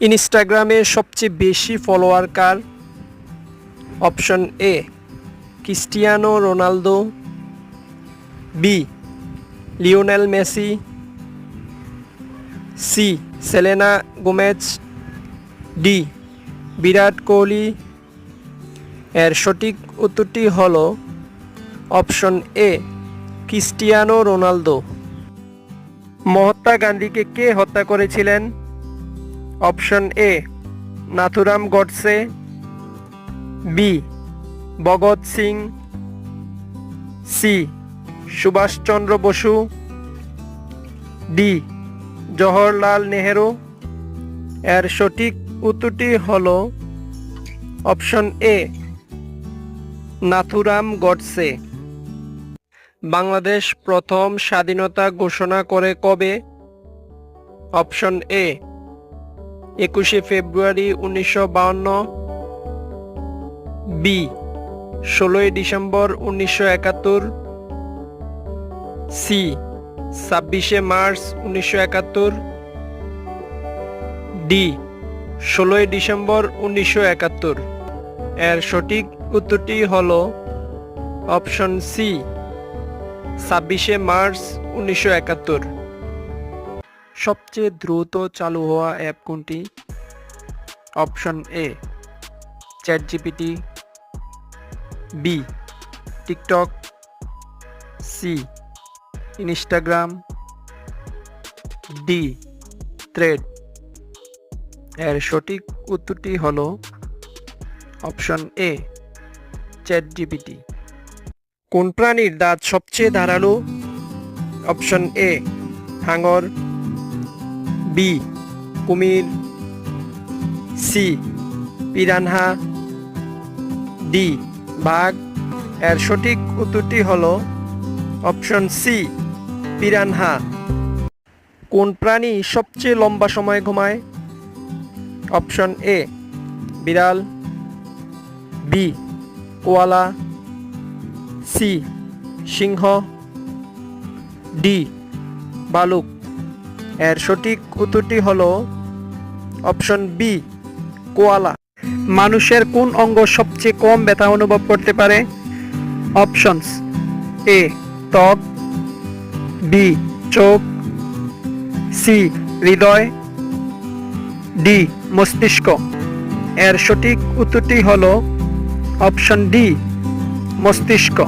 ইনস্টাগ্রামে সবচেয়ে বেশি follower car? Option A, Cristiano Ronaldo. B, Lionel Messi. C, Selena Gomez. D, Virat Kohli. এর সঠিক উত্তরটি হল option A, Cristiano Ronaldo. Mahatma গান্ধীকে কে হত্যা করেছিলেন? Option A, Nathuram Godse, B, Bhagat Singh, C, Subhash Chandra Basu, D, Jawaharlal Nehru. এর সঠিক উত্তরটি হল অপশন এ, নাথুরাম গডসে। বাংলাদেশ প্রথম স্বাধীনতা ঘোষণা করে কবে? অপশন এ একুশে ফেব্রুয়ারি উনিশশো বি, ষোলোই ডিসেম্বর উনিশশো একাত্তর। সি, ছাব্বিশে মার্চ উনিশশো একাত্তর। ডি, ষোলোই ডিসেম্বর উনিশশো একাত্তর। এর সঠিক উত্তরটি হল অপশন সি, ছাব্বিশে মার্চ উনিশশো একাত্তর। সবচেয়ে দ্রুত চালু হওয়া অ্যাপ কোনটি? Option A chat GPT B, TikTok, C, Instagram, D, thread. এর সঠিক উত্তরটি হল অপশন এ চ্যাট জিপিটি কোন প্রাণীর দাঁত সবচেয়ে ধারালো? অপশন এ হাঙর বি, কুমির, সি, পিরানহা, ডি, বাঘ। এর সঠিক উত্তরটি হল অপশন সি, পিরানহা। কোন প্রাণী সবচেয়ে লম্বা সময় ঘুমায়? অপশন এ, বিড়াল। B, koala. সি, সিংহ। ডি, বালুক। এর সঠিক উত্তরটি হল অপশন বি কোয়ালা। মানুষের কোন অঙ্গ সবচেয়ে কম ব্যথা অনুভব করতে পারে? অপশনস এ ত্বক বি চোখ সি হৃদয় ডি মস্তিষ্ক। এর সঠিক উত্তরটি হল অপশন ডি মস্তিষ্ক।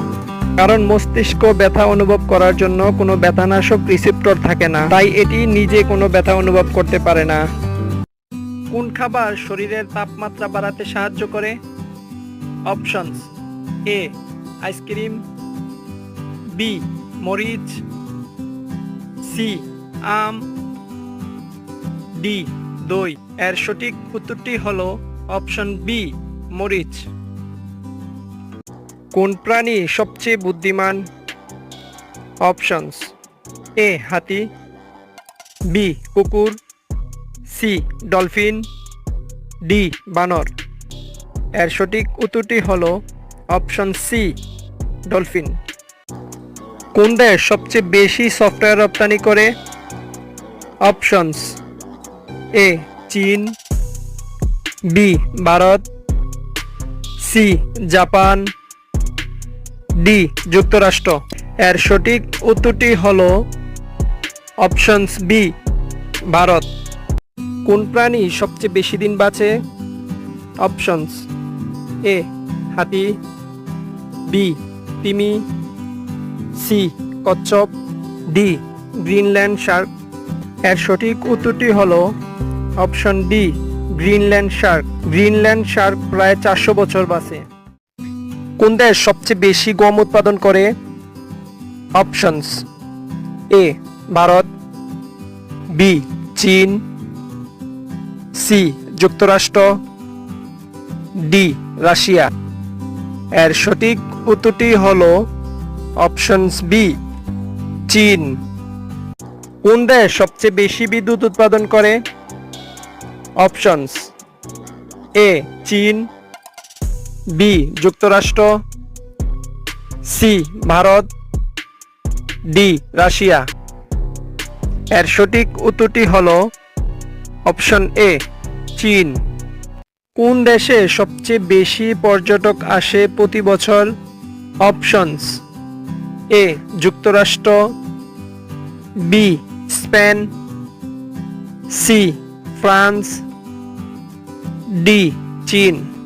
কারণ মস্তিষ্ক ব্যথা অনুভব করার জন্য কোনো ব্যথানাশক রিসেপ্টর থাকে না, তাই এটি নিজে কোনো ব্যথা অনুভব করতে পারে না। কোন খাবার শরীরের তাপমাত্রা বাড়াতে সাহায্য করে? Options A, ice cream, B, মরিচ, সি, আম, ডি, দই। এর সঠিক উত্তরটি হলো অপশন বি, মরিচ। কোন প্রাণী সবচেয়ে বুদ্ধিমান? অপশনস, এ হাতি, বি কুকুর, সি ডলফিন, ডি বানর। এর সঠিক উত্তরটি হল অপশন সি, ডলফিন। কোন দেশ সবচেয়ে বেশি সফটওয়্যার রপ্তানি করে? অপশনস, এ চীন, B Bharat, C Japan D, যুক্তরাষ্ট্র। এর সঠিক উত্তরটি হল অপশনস বি, ভারত। কোন প্রাণী সবচেয়ে বেশি দিন বাঁচে? অপশনস এ, হাতি, বি, তিমি, সি, কচ্ছপ, ডি, গ্রিনল্যান্ড শার্ক। এর সঠিক উত্তরটি হল option D, Greenland shark. Greenland shark প্রায় চারশো বছর বাঁচে। কোন দেশ সবচেয়ে বেশি গম উৎপাদন করে? অপশনস। এ, ভারত। বি, চীন। সি, যুক্তরাষ্ট্র। D, Russia. এর সঠিক উত্তরটি হল অপশনস বি, চীন। কোন দেশ সবচেয়ে বেশি বিদ্যুৎ উৎপাদন করে? অপশনস। এ, চীন। বি, যুক্তরাষ্ট্র, সি, ভারত, ডি, রাশিয়া। এর সঠিক উত্তরটি হল অপশন এ, চীন। কোন দেশে সবচেয়ে বেশি পর্যটক আসে প্রতি বছর? অপশনস এ, যুক্তরাষ্ট্র, B, Spain, C, France, D, চীন।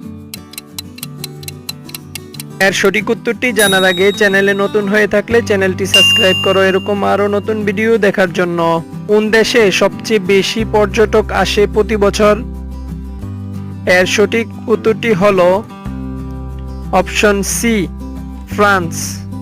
এর সঠিক উত্তরটি জানার আগে চ্যানেলে নতুন হয়ে থাকলে চ্যানেলটি সাবস্ক্রাইব করো। এরকম আরও নতুন ভিডিও দেখার জন্য। কোন দেশে সবচেয়ে বেশি পর্যটক আসে প্রতি বছর? এর সঠিক উত্তরটি হল অপশন সি, ফ্রান্স।